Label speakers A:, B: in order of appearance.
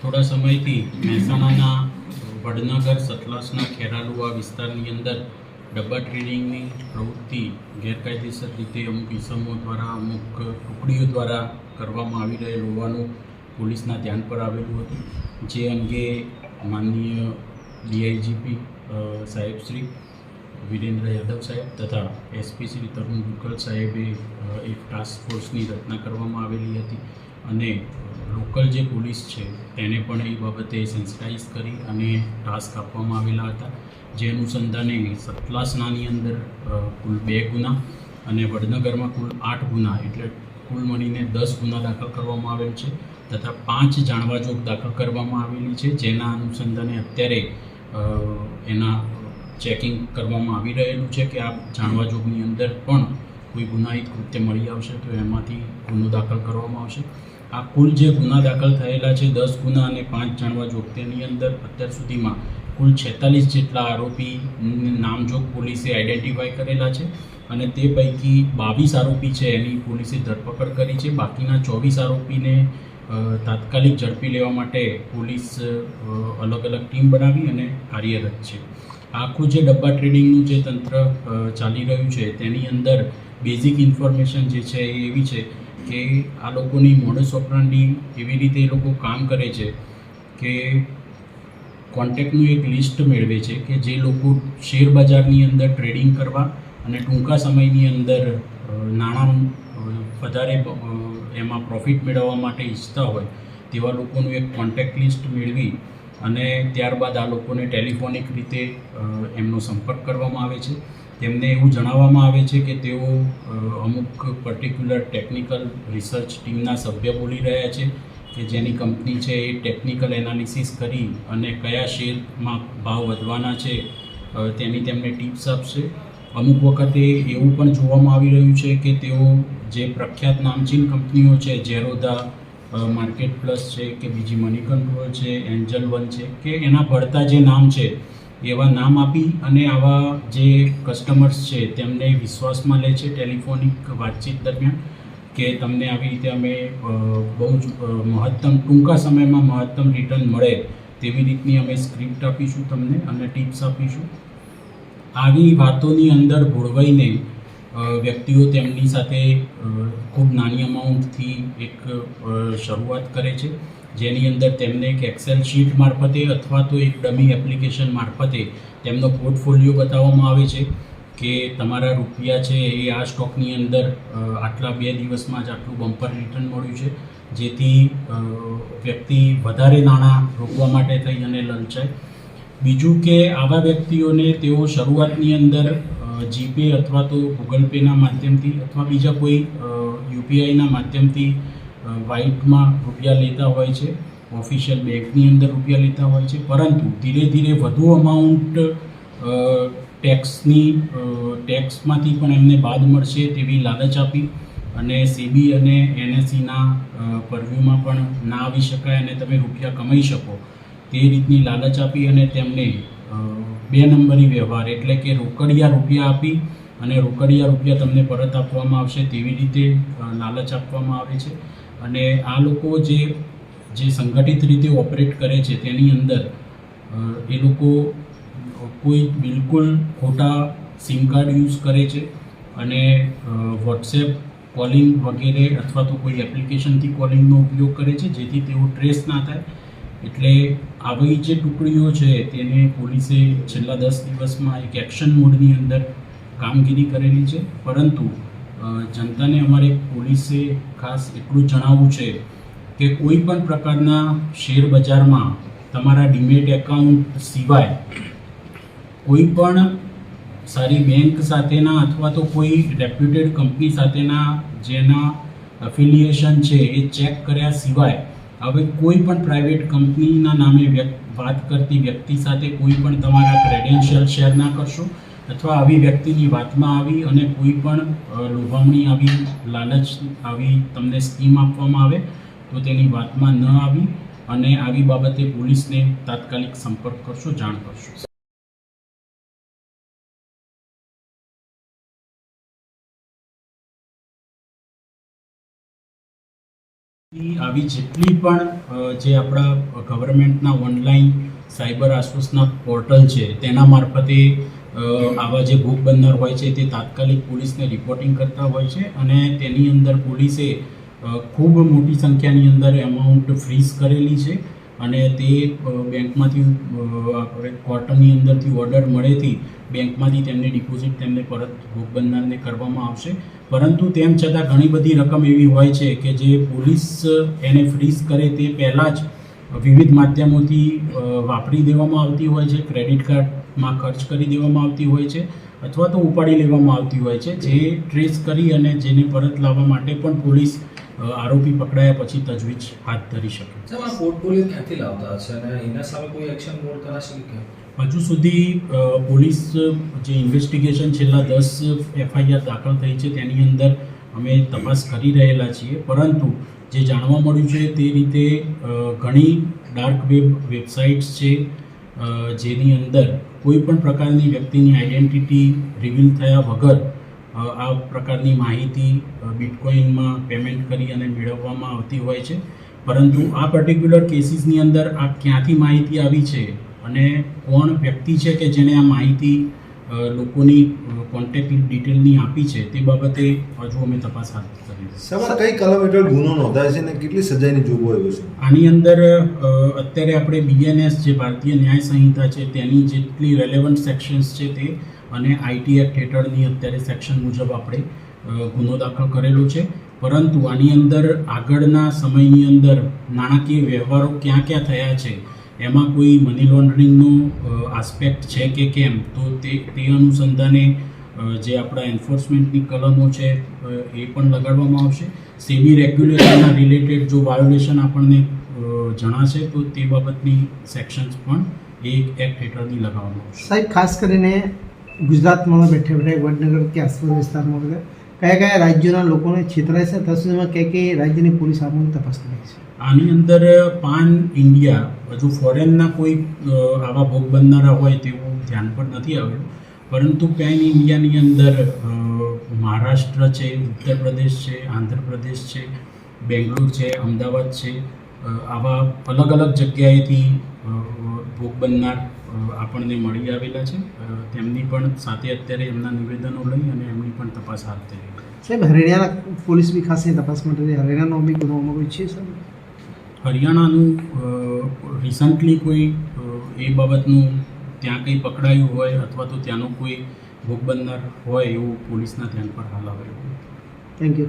A: થોડા સમયથી મહેસાણાના વડનગર સતલાસના ખેરાલુઆ વિસ્તારની અંદર ડબ્બા ટ્રેડિંગની પ્રવૃત્તિ ગેરકાયદેસર રીતે અમુક ઇસમો દ્વારા, અમુક ટુકડીઓ દ્વારા કરવામાં આવી રહેલ હોવાનું પોલીસના ધ્યાન પર આવેલું હતું. જે અંગે માનનીય ડીઆઈજીપી સાહેબ શ્રી વિરેન્દ્ર યાદવ સાહેબ તથા એસપી શ્રી તરુણ ગુકલ સાહેબે એક ટાસ્ક ફોર્સની રચના કરવામાં આવેલી હતી અને લોકલ જે પોલીસ છે, તેને પણ એ બાબતે સેન્સિટાઇઝ કરી અને ટાસ્ક આપવામાં આવેલા હતા. જે અનુસંધાને સતલાસનાની અંદર કુલ બે ગુના અને વડનગરમાં કુલ આઠ ગુના, એટલે કુલ મળીને દસ ગુના દાખલ કરવામાં આવેલ છે તથા પાંચ જાણવાજોગ દાખલ કરવામાં આવેલી છે. જેના અનુસંધાને અત્યારે એના ચેકિંગ કરવામાં આવી રહેલું છે કે આ જાણવાજોગની અંદર પણ કોઈ ગુનાહિત કૃત્ય મળી આવશે તો એમાંથી ગુનો દાખલ કરવામાં આવશે. આ કુલ જે ગુના દાખલ થયેલા છે, દસ ગુના અને પાંચ જાણવાજોગ તેની અંદર અત્યાર સુધીમાં કુલ છેતાલીસ જેટલા આરોપી નામજોગ પોલીસે આઈડેન્ટિફાય કરેલા છે અને તે પૈકી બાવીસ આરોપી છે એની પોલીસે ધરપકડ કરી છે. બાકીના ચોવીસ આરોપીને તાત્કાલિક ઝડપી લેવા માટે પોલીસ અલગ અલગ ટીમ બનાવી અને કાર્યરત છે. આખું જે ડબ્બા ટ્રેડિંગનું જે તંત્ર ચાલી રહ્યું છે તેની અંદર બેઝિક ઇન્ફોર્મેશન જે છે એ એવી છે કે આ લોકોની મોડસ ઓપરાન્ડી એવી રીતે એ લોકો કામ કરે છે કે કોન્ટેક્ટનું એક લિસ્ટ મેળવે છે કે જે લોકો શેર બજારની અંદર ટ્રેડિંગ કરવા અને ટૂંકા સમયની અંદર નાણાં વધારે એમાં પ્રોફિટ મેળવવા માટે ઈચ્છતા હોય તેવા લોકોનું એક કોન્ટેક્ટ લિસ્ટ મેળવી અને ત્યારબાદ આ લોકોને ટેલિફોનિક રીતે એમનો સંપર્ક કરવામાં આવે છે. તેમને એવું જણાવવામાં આવે છે કે તેઓ અમુક પર્ટિક્યુલર ટેકનિકલ રિસર્ચ ટીમના સભ્ય બોલી રહ્યા છે કે જેની કંપની છે એ ટેકનિકલ એનાલિસિસ કરી અને કયા શેરમાં ભાવ વધવાના છે તેની તેમને ટિપ્સ આપશે. અમુક વખતે એવું પણ જોવામાં આવી રહ્યું છે કે તેઓ જે પ્રખ્યાત નામચીન કંપનીઓ છે જેરોદા માર્કેટ પ્લસ છે, કે બીજી મની કંટ્રોલ છે એન્જલ વન છે, કે એના પડતા જે નામ છે એવા નામ આપી અને આવા જે કસ્ટમર્સ છે તેમને વિશ્વાસમાં લે છે ટેલિફોનિક વાતચીત દરમિયાન કે તમને આવી રીતે અમે બહુ જ મહત્તમ, ટૂંકા સમયમાં મહત્તમ રિટર્ન મળે તેવી રીતની અમે સ્ક્રિપ્ટ આપીશું તમને અને ટિપ્સ આપીશું. આવી વાતોની અંદર ભોળવાઈને વ્યક્તિઓ તેમની સાથે ખૂબ નાની અમાઉન્ટથી એક શરૂઆત કરે છે. જેની અંદર તેમને એક એક્સેલ શીટ મારફતે અથવા તો એક ડમી એપ્લિકેશન મારફતે તેમનો પોર્ટફોલિયો બતાવવામાં આવે છે કે તમારા રૂપિયા છે એ આ સ્ટોકની અંદર આટલા બે દિવસમાં જ આટલું બમ્પર રિટર્ન મળ્યું છે. જેથી વ્યક્તિ વધારે નાણાં રોકવા માટે થઈ અને લલચાય. બીજું કે આવા વ્યક્તિઓને તેઓ શરૂઆતની અંદર જીપે અથવા તો ગૂગલ પેના માધ્યમથી અથવા બીજા કોઈ યુપીઆઈના માધ્યમથી વાઇટમાં રૂપિયા લેતા હોય છે, ઓફિશિયલ બેંકની અંદર રૂપિયા લેતા હોય છે, પરંતુ ધીરે ધીરે વધુ અમાઉન્ટ ટેક્સની ટેક્સમાંથી પણ એમને બાદ મળશે તેવી લાલચ આપી અને સીબી અને એનએસસીના પરવ્યુમાં પણ ના આવી શકાય અને તમે રૂપિયા કમાઈ શકો તે રીતની લાલચ આપી અને તેમને બે નંબરી વ્યવહાર એટલે કે રોકડિયા રૂપિયા આપી અને રોકડિયા રૂપિયા તમને પરત આપવામાં આવશે તેવી રીતે લાલચ આપવામાં આવે છે. અને આ લોકો જે જે સંગઠિત રીતે ઓપરેટ કરે છે તેની અંદર એ લોકો કોઈ બિલકુલ ખોટા સિમ કાર્ડ યુઝ કરે છે અને વોટ્સએપ કોલિંગ વગેરે અથવા તો કોઈ એપ્લિકેશનથી કોલિંગનો ઉપયોગ કરે છે જેથી તેઓ ટ્રેસ ના થાય. એટલે આવી જે ટુકડીઓ છે, તેને પોલીસે છેલ્લા દસ દિવસમાં એક એક્શન મોડની અંદર કામગીરી કરેલી છે. પરંતુ જનતાને અમારે પોલીસે ખાસ એટલું જણાવવું છે કે કોઈ પણ પ્રકારના શેર બજારમાં તમારા ડીમેટ એકાઉન્ટ સિવાય કોઈ પણ સારી બેંક સાથેના અથવા તો કોઈ રેપ્યુટેડ કંપની સાથેના જેના અફિલિએશન છે એ ચેક કર્યા સિવાય હવે કોઈ પણ પ્રાઇવેટ કંપનીના નામે વાત કરતી વ્યક્તિ સાથે કોઈ પણ તમારા ક્રેડેન્શિયલ શેર ના કરશો અથવા આવી વ્યક્તિની વાતમાં આવી અને કોઈ પણ લોભામણી આવી, લાલચ આવી તમને સ્કીમ આપવામાં આવે, તો તેની વાતમાં ન આવી અને આવી બાબતે પોલીસને તાત્કાલિક સંપર્ક કરશો, જાણ કરશો. આવી જેટલી પણ જે આપણા ગવર્મેન્ટના ઓનલાઈન સાયબર આશ્વાસના પોર્ટલ છે, તેના મારફતે આવા જે ભૂખ બંદર હોય છે, તે તાત્કાલિક પોલીસને રિપોર્ટિંગ કરતા હોય છે અને તેની અંદર પોલીસે ખૂબ મોટી સંખ્યાની અંદર એમાઉન્ટ ફ્રીઝ કરેલી છે અને તે બેંકમાંથી આપણે કોર્ટરની અંદરથી ઓર્ડર મળેથી બેંકમાંથી તેમને ડિપોઝિટ તેમને પરત ભૂખ બનનારને કરવામાં આવશે. પરંતુ તેમ છતાં ઘણી બધી રકમ એવી હોય છે કે જે પોલીસ એને ફ્રીઝ કરે તે પહેલાં જ વિવિધ માધ્યમોથી વાપરી દેવામાં આવતી હોય છે ક્રેડિટ કાર્ડમાં ખર્ચ કરી દેવામાં આવતી હોય છે અથવા તો ઉપાડી લેવામાં આવતી હોય છે, જે ટ્રેસ કરી અને જેને પરત લાવવા માટે પણ પોલીસ આરોપી પકડાયા પછી તજવીજ હાથ ધરી શકે.
B: પોર્ટફોલિયો ક્યાંથી લાવતા હશે અને એના સામે કોઈ એક્શન મોડ કરાશે કે
A: હજુ સુધી પોલીસ જે ઇન્વેસ્ટિગેશન છેલ્લા દસ એફઆઈઆર દાખલ થઈ છે, તેની અંદર અમે તપાસ કરી રહેલા છીએ. પરંતુ જે જાણવા મળ્યું છે તે રીતે ઘણી ડાર્ક વેબ વેબસાઇટ્સ છે જેની અંદર કોઈ પણ પ્રકારની વ્યક્તિની આઈડેન્ટિટી રિવીલ થયા વગર આ પ્રકારની માહિતી બિટકોઇનમાં પેમેન્ટ કરી અને મેળવવામાં આવતી હોય છે. પરંતુ આ પર્ટિક્યુલર કેસીસની અંદર આ ક્યાંથી માહિતી આવી છે? અને કોણ વ્યક્તિ છે કે જેણે આ માહિતી લોકોની કોન્ટેક્ટ ડિટેલની આપી છે તે બાબતે હજુ અમે તપાસ હાથ કરી છે
C: સવારે કઈ કલમ હેઠળ ગુનો નોંધાય છે અને કેટલી સજાની જોગવાઈઓ છે?
A: આની અંદર અત્યારે આપણે બીએનએસ જે ભારતીય ન્યાય સંહિતા છે તેની જેટલી રેલેવન્ટ સેક્શન્સ છે તે અને આઈટી એક્ટ હેઠળની અત્યારે સેક્શન મુજબ આપણે ગુનો દાખલ કરેલો છે. પરંતુ આની અંદર આગળના સમયની અંદર નાણાકીય વ્યવહારો ક્યાં ક્યાં થયા છે એમાં કોઈ મની લોન્ડરિંગનો આસ્પેક્ટ છે કે કેમ? તો તે તે અનુસંધાને જે આપણા એન્ફોર્સમેન્ટની કલમો છે એ પણ લગાડવામાં આવશે. સેબી રેગ્યુલેશનના રિલેટેડ જો વાયોલેશન આપણને જણાશે, તો તે બાબતની સેક્શન્સ પણ એ એક્ટ હેઠળની લગાવવામાં આવશે.
D: સાહેબ, ખાસ કરીને ગુજરાતમાં બેઠા બેઠે વડનગર કે આસપાસ વિસ્તારમાં બધા કયા કયા રાજ્યોના લોકોને છેતરાય છે? સુધીમાં કઈ કઈ રાજ્યની પોલીસ આમાં તપાસ કરી છે?
A: આની અંદર પાન ઇન્ડિયા, હજુ ફોરેનના કોઈ આવા ભોગ બનનારા હોય તેવું ધ્યાન પણ નથી આવ્યું પરંતુ પેન ઇન્ડિયાની અંદર મહારાષ્ટ્ર છે ઉત્તર પ્રદેશ છે, આંધ્રપ્રદેશ છે, બેંગ્લોર છે, અમદાવાદ છે આવા અલગ અલગ જગ્યાએથી ભોગ બનનાર આપણને મળી આવેલા છે. તેમની પણ સાથે અત્યારે એમના નિવેદનો લઈ અને એમની પણ તપાસ હાથ ધરી.
D: સાહેબ હરિયાણા પોલીસ બી ખાસ તપાસ માટે. હરિયાણાનો બી ગુનામાં કોઈ છે સાહેબ?
A: હરિયાણાનું રિસન્ટલી કોઈ એ બાબતનું ત્યાં કંઈ પકડાયું હોય અથવા તો ત્યાંનો કોઈ ભોગ બનનાર હોય એવું પોલીસના ધ્યાન પર હાલ આવેલું
D: થેન્ક યુ